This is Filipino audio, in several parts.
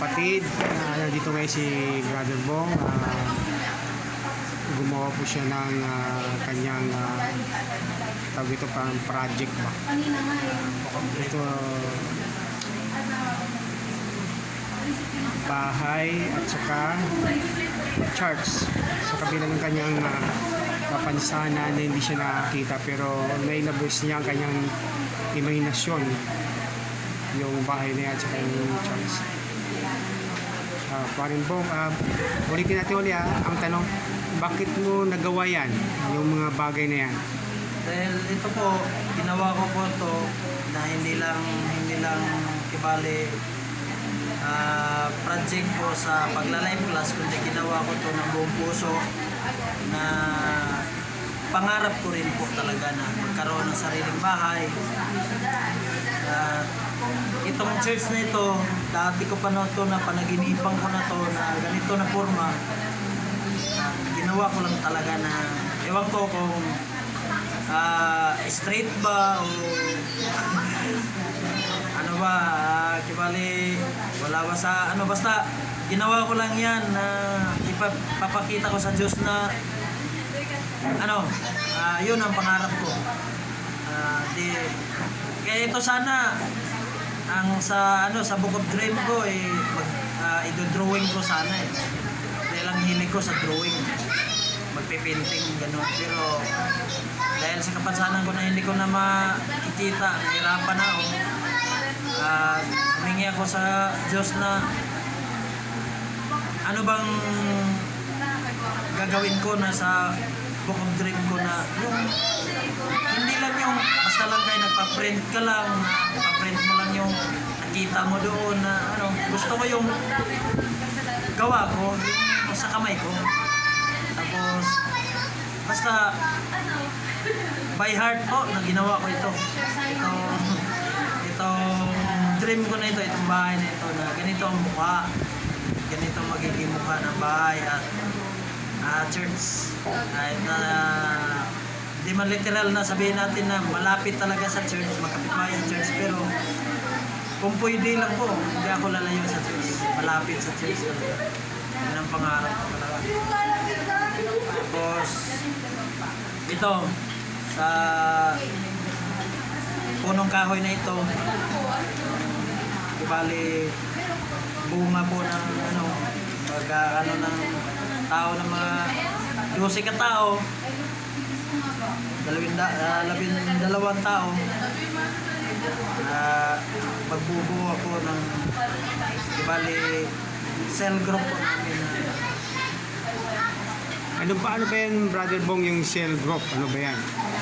kapatid. Uh, nandito ngayon si Brother Bong. Ah, gumawa po siya ng ah, kanyang uh, tawag ito parang project ba. Ito bahay at saka charts sa kabila ng kanyang uh, kapansanan na hindi siya nakakita pero nailabos niya ang kanyang imahinasyon yung bahay na yan at saka yung charts uh, parin Bong uh, ulitin natin ulit ah, ang tanong bakit mo nagawa yan yung mga bagay na yan Dahil ito po, ginawa ko po to na hindi lang hindi lang kibali ah, project po sa pagla-live class kundi ginawa ko to ng buong puso na pangarap ko rin po talaga na magkaroon ng sariling bahay. At itong church na ito, dati ko pa na to na panaginipan ko na to na ganito na forma. Ginawa ko lang talaga na ewan ko kung ah, straight ba o ano ba ah, kibali wala ba sa ano basta ginawa ko lang yan na ipapakita ko sa Diyos na ano ah, yun ang pangarap ko Ah, di kaya ito sana ang sa ano sa book of dream ko eh mag, ah, i-drawing ko sana eh. Dahil ang hilig ko sa drawing. Magpe-painting gano'n. Pero dahil sa kapansanan ko na hindi ko na makikita nahirapan na ako at humingi ako sa Diyos na ano bang gagawin ko na sa book of dream ko na yung hindi lang yung basta lang nagpa-print ka lang. Nagpa-print mo lang yung nakita mo doon na ano gusto ko yung gawa ko yung sa kamay ko. Tapos basta by heart po na ginawa ko ito. Ito itong dream ko na ito itong bahay na ito na ganito ang mukha. Ganito magiging mukha ng bahay at ah, church. Kahit na di man literal na sabihin natin na malapit talaga sa church magkapitbahay ang church pero kung pwede lang po hindi ako lalayo sa church. Malapit sa church talaga. Yun ang pangarap ko talaga. Tapos ito sa punong kahoy na ito bali bunga po ng ano pag ah, ano ng tao ng mga 12 ka tao dalawin da, ah, labing dalawang tao. Uh, magbubuo ako ng bali cell group po namin. Na ano ba ano ba yan Brother Bong yung cell group? Ano ba yan?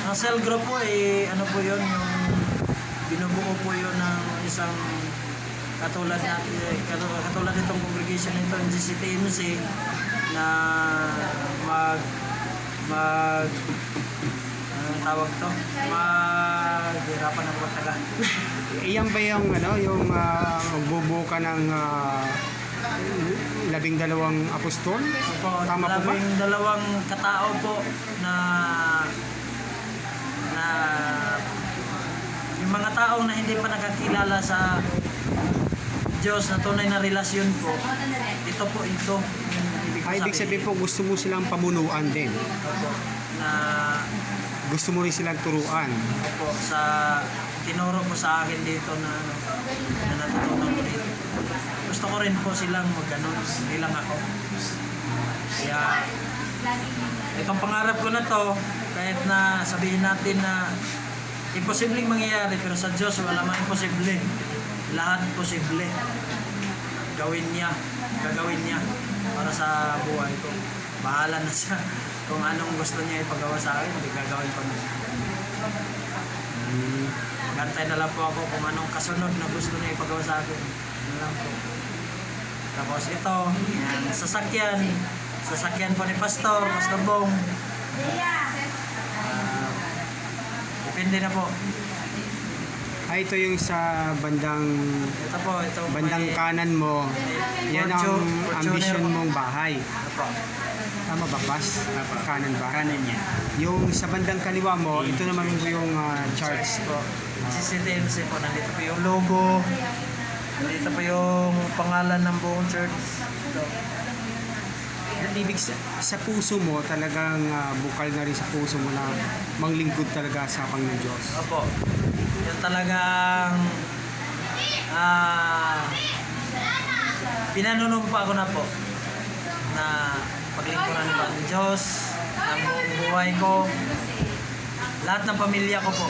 Ang cell group po eh, ano po yun, yung binubuo po yun ng isang katulad natin, eh, katulad, katulad nitong congregation nito, yung GCTMC, na mag, mag, tawag to? Maghirapan ng pagtaga. Iyan ba yung ano, yung uh, magbubuo ka ng ah, labing dalawang apostol? Opo, Tama po ba? labing dalawang katao po na na yung mga taong na hindi pa nakakilala sa Diyos na tunay na relasyon po, ito po ito. yung Ay, Ah, ibig sabihin po gusto mo silang pamunuan din. Opo, na Gusto mo rin silang turuan. opo, sa tinuro po sa akin dito na na natutunan ko dito. Gusto ko rin po silang mag-ano, hindi lang ako. Kaya itong pangarap ko na to, kahit na sabihin natin na imposibleng mangyayari, pero sa Diyos wala mang imposible. Lahat posible. Gawin niya, gagawin niya para sa buhay ko. Bahala na siya kung anong gusto niya ipagawa sa akin, hindi gagawin ko na. Hmm. Gantay na lang po ako kung anong kasunod na gusto niya ipagawa sa akin. Ano lang po. Tapos ito, yan, sasakyan. Sasakyan po ni Pastor, Pastor Bong. Ah, depende na po. Ay, ito yung sa bandang Ito po, ito bandang may- kanan mo. Yan ang ambition mong bahay. Ito po. Tama ba, Bas? Kanan ba? Kanan niya. Yung sa bandang kaliwa mo, ito naman po yung ah, charts. po. CCTMC po, nandito po yung logo. Dito po yung pangalan ng buong church. Ito. Ibig sa, sa puso mo, talagang ah, bukal na rin sa puso mo na manglingkod talaga sa Panginoon Diyos. Opo. Yung talagang ah pinanunumpa ko na po na paglingkuran ko ng Diyos ng buong buhay ko lahat ng pamilya ko po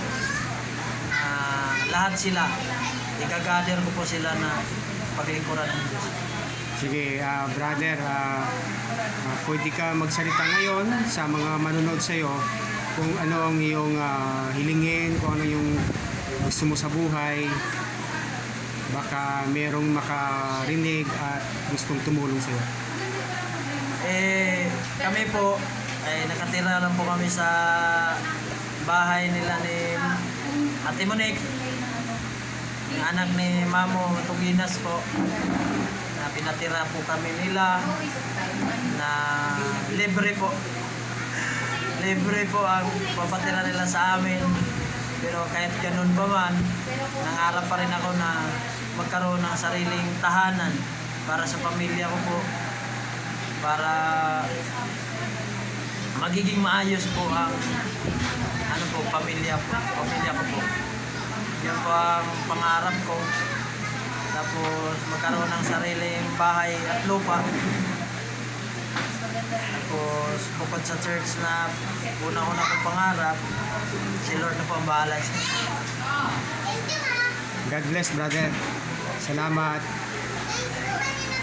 ah, lahat sila igagather ko po sila na paglingkuran ng Diyos Sige, ah, brother, ah, ah, pwede ka magsalita ngayon sa mga manonood sa iyo kung ano ang iyong ah, hilingin, kung ano yung gusto mo sa buhay. Baka merong makarinig at gustong tumulong sa iyo. Eh, kami po, ay nakatira lang po kami sa bahay nila ni Ate Monique. Yung anak ni Mamo Tuginas po. Na pinatira po kami nila na libre po. Libre po ang papatira nila sa amin. Pero kahit ganun pa man, nangarap pa rin ako na magkaroon ng sariling tahanan para sa pamilya ko po para magiging maayos po ang ano po pamilya po pamilya ko po yan po ang pangarap ko tapos magkaroon ng sariling bahay at lupa tapos bukod sa church na una-una kong pangarap si Lord na po ang bahala God bless, brother. Salamat.